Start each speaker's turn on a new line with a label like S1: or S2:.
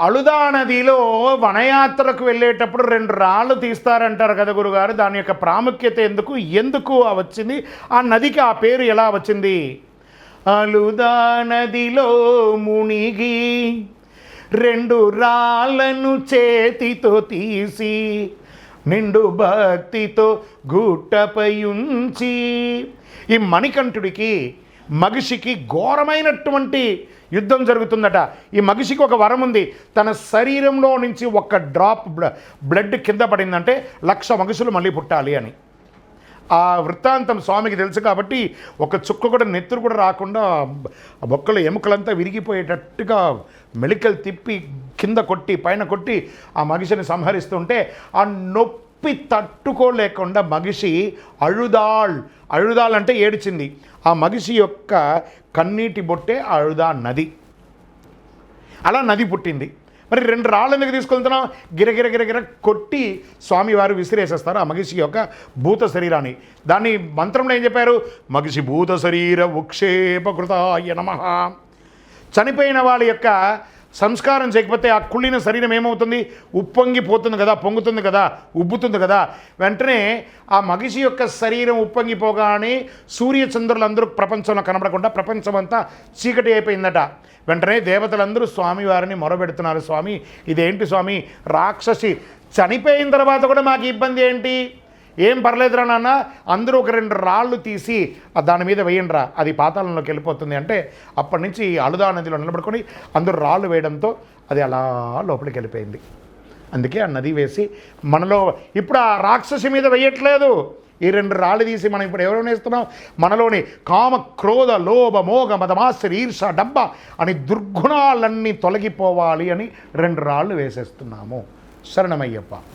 S1: అళుదా నదిలో వనయాత్రకు వెళ్ళేటప్పుడు రెండు రాళ్ళు తీస్తారంటారు కదా గురుగారు. దాని యొక్క ప్రాముఖ్యత ఎందుకు? ఎందుకు వచ్చింది? ఆ నదికి ఆ పేరు ఎలా వచ్చింది? అలుదా నదిలో మునిగి రెండు రాళ్ళను చేతితో తీసి నిండు భక్తితో గుట్టపై ఉంచి ఈ మణికంఠుడికి మగిషికి ఘోరమైనటువంటి యుద్ధం జరుగుతుందట. ఈ మగిషికి ఒక వరం ఉంది. తన శరీరంలో నుంచి ఒక డ్రాప్ బ్ల- బ్లడ్ కింద పడిందంటే లక్ష మగుషులు మళ్ళీ పుట్టాలి అని. ఆ వృత్తాంతం స్వామికి తెలుసు కాబట్టి ఒక చుక్క కూడా నెత్తురు కూడా రాకుండా ఆ బొక్కలు ఎముకలంతా విరిగిపోయేటట్టుగా మెలికలు తిప్పి కింద కొట్టి పైన కొట్టి ఆ మగిషిని సంహరిస్తుంటే ఆ నొప్పి నొప్పి తట్టుకోలేకుండా మగిషి అళుదాళ్ అழுదాళ్ అంటే ఏడిచింది. ఆ మగిషి యొక్క కన్నీటి బొట్టే అళుదా నది. అలా నది పుట్టింది. మరి రెండు రాళ్ళు ఎందుకు తీసుకెళ్తున్నాం గిరగిర గిరగిర కొట్టి స్వామివారు విసిరేసేస్తారు ఆ మగిషి యొక్క భూత శరీరాన్ని. దాన్ని మంత్రంలో ఏం చెప్పారు? మగిషి భూత శరీర ఉక్షేపకృత నమ. చనిపోయిన వాళ్ళ యొక్క సంస్కారం చేయకపోతే ఆ కుళ్ళిన శరీరం ఏమవుతుంది? ఉప్పొంగిపోతుంది కదా పొంగుతుంది కదా ఉబ్బుతుంది కదా. వెంటనే ఆ మగిషి యొక్క శరీరం ఉప్పొంగిపోగానే సూర్య చంద్రులందరూ ప్రపంచంలో కనబడకుండా ప్రపంచం అంతా చీకటి అయిపోయిందట. వెంటనే దేవతలందరూ స్వామివారిని మొరబెడుతున్నారు. స్వామి ఇదేంటి స్వామి? రాక్షసి చనిపోయిన తర్వాత కూడా మాకు ఇబ్బంది ఏంటి? ఏం పర్లేదురా నాన్న అందరూ ఒక రెండు రాళ్ళు తీసి ఆ దాని మీద వేయండిరా. అది పాతాళంలోకి వెళ్ళిపోతుంది అంటే అప్పటి నుంచి అలుదా నదిలో నిలబడుకొని అందరూ రాళ్ళు వేయడంతో అది అలా లోపలికి వెళ్ళిపోయింది. అందుకే ఆ నది వేసి మనలో ఇప్పుడు ఆ రాక్షసి మీద వేయట్లేదు. ఈ రెండు రాళ్ళు తీసి మనం ఇప్పుడు ఎవరు వేస్తున్నాం మనలోని కామ క్రోధ లోభ మోగ మదమాశ్చర్య ఈర్ష డబ్బ అని దుర్గుణాలన్నీ తొలగిపోవాలి అని రెండు రాళ్ళు వేసేస్తున్నాము. శరణమయ్యప్ప.